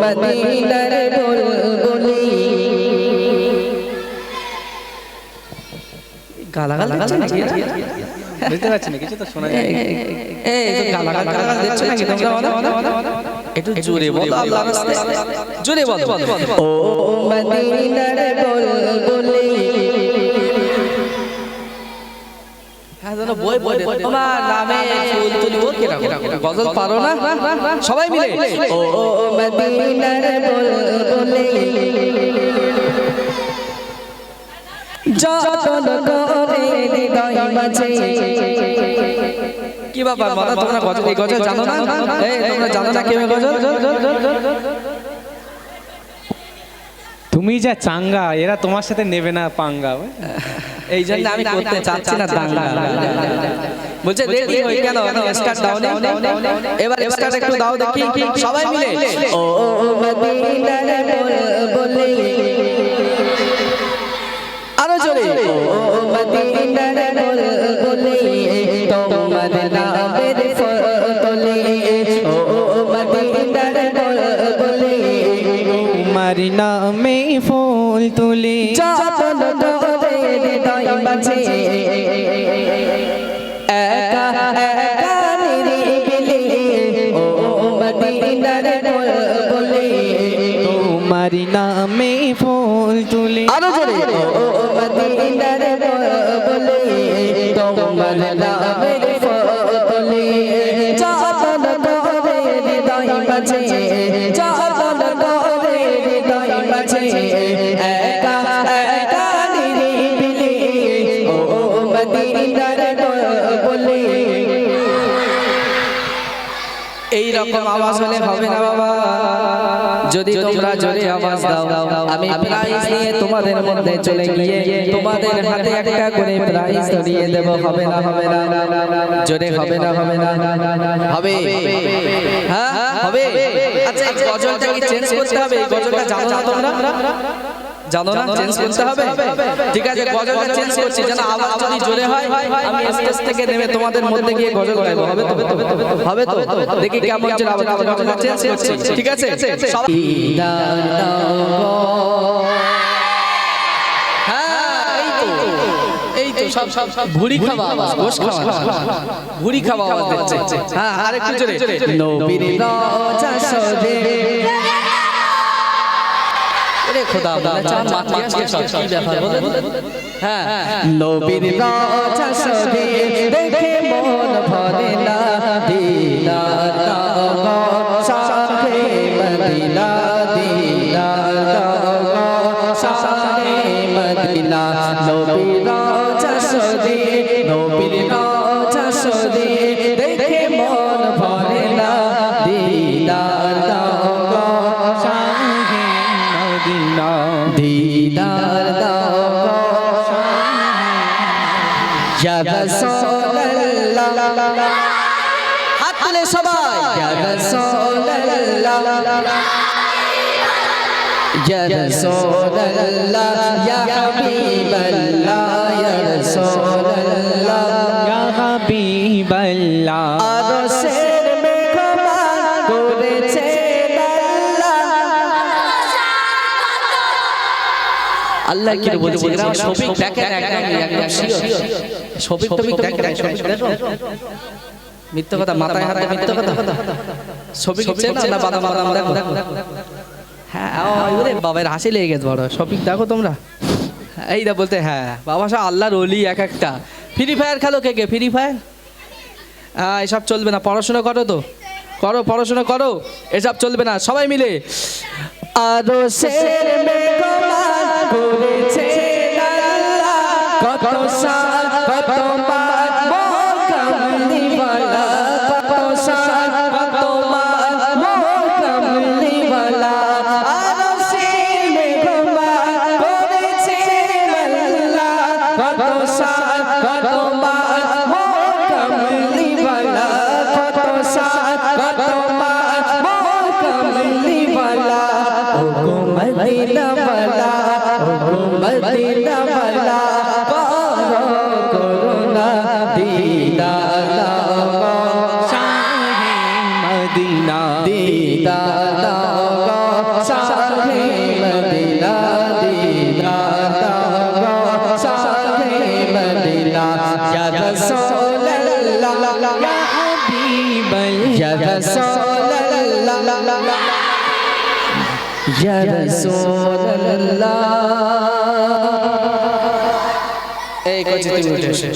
মদিনার বুলবুলি। গালাগাল দিচ্ছে নাকি? বুঝতে পারছি না কিছু তো শোনা যায়। এই, তো গালাগাল টালাগাল দিচ্ছে নাকি? তোমরা? একটু জোরে বলো আল্লাহর রাস্তায় জোরে বলো। ও মদিনার বুলবুলি। হ্যাঁ জানো বই বই তোমার নামে ফুল তুলিব গজল পারো না সবাই মিলে ও মদিনার বুলবুলি যতন করে হৃদয় মাঝে কি মাথা তোমরা গজল এই গজল জানো না এই তোমরা জানো না কেউ গজল তুমি যা চাঙ্গা এরা তোমার সাথে নেবে না পাঙ্গা এই জন্য আমি করতে চাচ্ছি না দাঙ্গা বলছে রেডি হই কেন এখন স্টার্ট দাও নি এবার স্টার্ট একটু দাও দেখি সবাই মিলে ও মদিনার বলে নামে ফুল তুলি। যতন করে হৃদয় মাঝে একা একা নিরিবিলি ও মদিনার বলে। মারি নামে ফুল তুলি। আরও জোরে। ও মদিনার বলে। তোমার নামের এই রকম আওয়াজ হলে হবে না বাবা। যদি তোমরা জোরে আওয়াজ দাও। আমি প্রাইজ নিয়ে তোমাদের মধ্যে চলে গিয়ে তোমাদের হাতে একটা করে প্রাইজ ধরিয়ে দেব। হবে না হবে না জোরে হবে না হবে না হবে হ্যাঁ হবে। আচ্ছা গজলটা কি চেঞ্জ করতে হবে? গজলটা জানো না। তোমরা? জানো না চেঞ্জ করতে হবে। ঠিক আছে গজলটা চেঞ্জ করছি যেন আওয়াজ যদি জোরে হয় আমি স্টেজ থেকে নেমে তোমাদের মধ্যে গিয়ে গজল গাইবো। হবে তো? হবে তো? দেখি কেমন চলে আবার গজলটা চেঞ্জ করছি। ঠিক আছে? হ্যাঁ, এই তো, এই সব সব সব ভুড়ি খাওয়া আওয়াজ গোশ খাওয়া আওয়াজ, ভুড়ি খাওয়া আওয়াজ হ্যাঁ আরেকটু জোরে। নবীর রজা সদে ওরে খোদা বলে চান মাতলিয়া শেষ হচ্ছে, কি ব্যাপার বলেন হ্যাঁ নবীর রাজা সদে দেখে মন ভরে না দিদার সাথে মদিনা দিদার সাথে মদিনা। নবীর রাজা সদে নবীর রাজা দিদার দাও ইয়া রাসূলুল্লাহ হাত তুলে সবাই ইয়া রাসূলুল্লাহ ইয়া রাসূলুল্লাহ ইয়া হাবিবাল্লাহ ইয়া রাসূলুল্লাহ ইয়া হাবিবাল্লাহ আল্লাহ কি বলছে? এরা শফিক দেখেন একদম একদম শিওর। শফিক টফিক দেখেন শফিক দেখো মিথ্যা কথা মাথায় হাতে মিথ্যা কথা। শফিক চেনা না বাদাম বাদাম দেখো হ্যাঁ ওরে বাবার হাসি লেগে গেছে বড়। শফিক দেখো তোমরা। এই দা বলতে হ্যাঁ বাবা সব আল্লাহর অলি এক একটা। ফ্রি ফায়ার খেলো কে কে? ফ্রি ফায়ার হ্যাঁ এসব চলবে না। পড়াশোনা করো তো। করো পড়াশোনা করো। এসব চলবে না। সবাই মিলে। আরও করেছে আল্লাহ। কত সাল মদিনা वाला করো করুণা দাও সাহে মদিনা গো শাহে মদিনা গো শাহে মদিনা ইয়া রাসূলুল্লাহ ইয়া হাবিবাল্লাহ ইয়া রাসূলুল্লাহ ইয়া রাসূলুল্লাহ এই তুমি উঠে এসো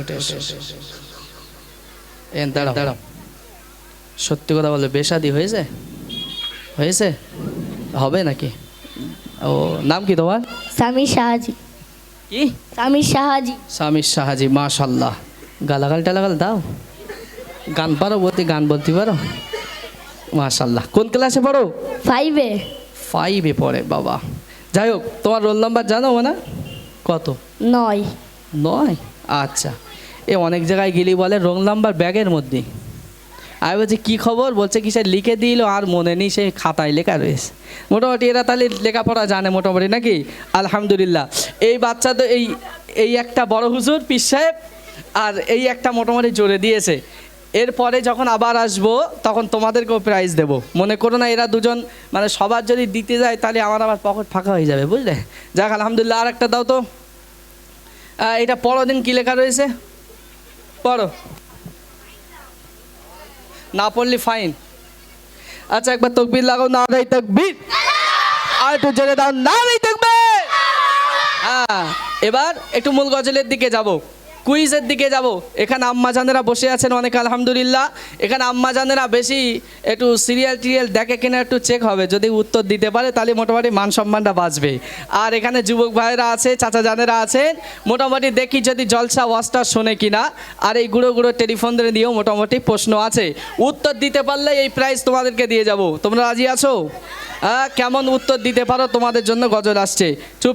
উঠে এসো এন দাঁড়াও দাঁড়াও সত্যি কথা বলো বেশাদি হয়েছে হয়েছে হবে নাকি ও নাম কি তোমার স্বামী শাহাজি কি স্বামী শাহাজি স্বামী শাহাজি মাশাল্লাহ গালাগাল টালাগাল দাও গান পারো বলতে গান বলতে পারো মাশাল্লাহ কোন ক্লাসে পড়ো ফাইভে ফাইভে পড়ে বাবা যাই হোক তোমার রোল নাম্বার জানো না কত নয় নয়? আচ্ছা। এ অনেক জায়গায় গেলি বলে রোল নাম্বার ব্যাগের মধ্যে। আমি বলছি, কী খবর? বলছে কি সে লিখে দিল আর মনে নেই, সে খাতায় লেখা রয়েছে। মোটামুটি এরা তাহলে লেখাপড়া জানে মোটামুটি নাকি? আলহামদুলিল্লাহ। এই বাচ্চা তো এই এই একটা বড় হুজুর পিস সাহেব, আর এই একটা মোটামুটি জোরে দিয়েছে। এরপরে যখন আবার আসব, তখন তোমাদেরকেও প্রাইজ দেব। মনে করো না এরা দুজন মানে সবার যদি দিতে যায়, তাহলে আমার আবার পকেট ফাঁকা হয়ে যাবে, বুঝলে? যাক, আলহামদুলিল্লাহ আর একটা দাও তো। এটা পড়ো দিন কী লেখা রয়েছে? পড়ো। না পড়লি ফাইন আচ্ছা একবার তকবির লাগাও, না দেয় তকবির। আর একটু জেনে দাও, না দেয় তকবির। হ্যাঁ এবার একটু মূল গজলের দিকে যাব। কুইজের দিকে যাব। এখানে আম্মা জানেরা বসে আছেন অনেক, আলহামদুলিল্লাহ। এখানে আম্মা জানেরা বেশি একটু সিরিয়াল টিরিয়াল দেখে কিনা একটু চেক হবে। যদি উত্তর দিতে পারে, তাহলে মোটামুটি মান সম্মানটা বাঁচবে। আর এখানে যুবক ভাইয়েরা আছে, চাচা জানেরা আছেন। মোটামুটি দেখি যদি জলসা ওয়াজটা শোনে কিনা। আর এই গুঁড়ো গুঁড়ো টেলিফোন দিয়েও মোটামুটি প্রশ্ন আছে। উত্তর দিতে পারলে এই প্রাইজ তোমাদেরকে দিয়ে যাব। তোমরা রাজি আছো? হ্যাঁ কেমন উত্তর দিতে পারো তোমাদের জন্য? গজল আসছে। চুপ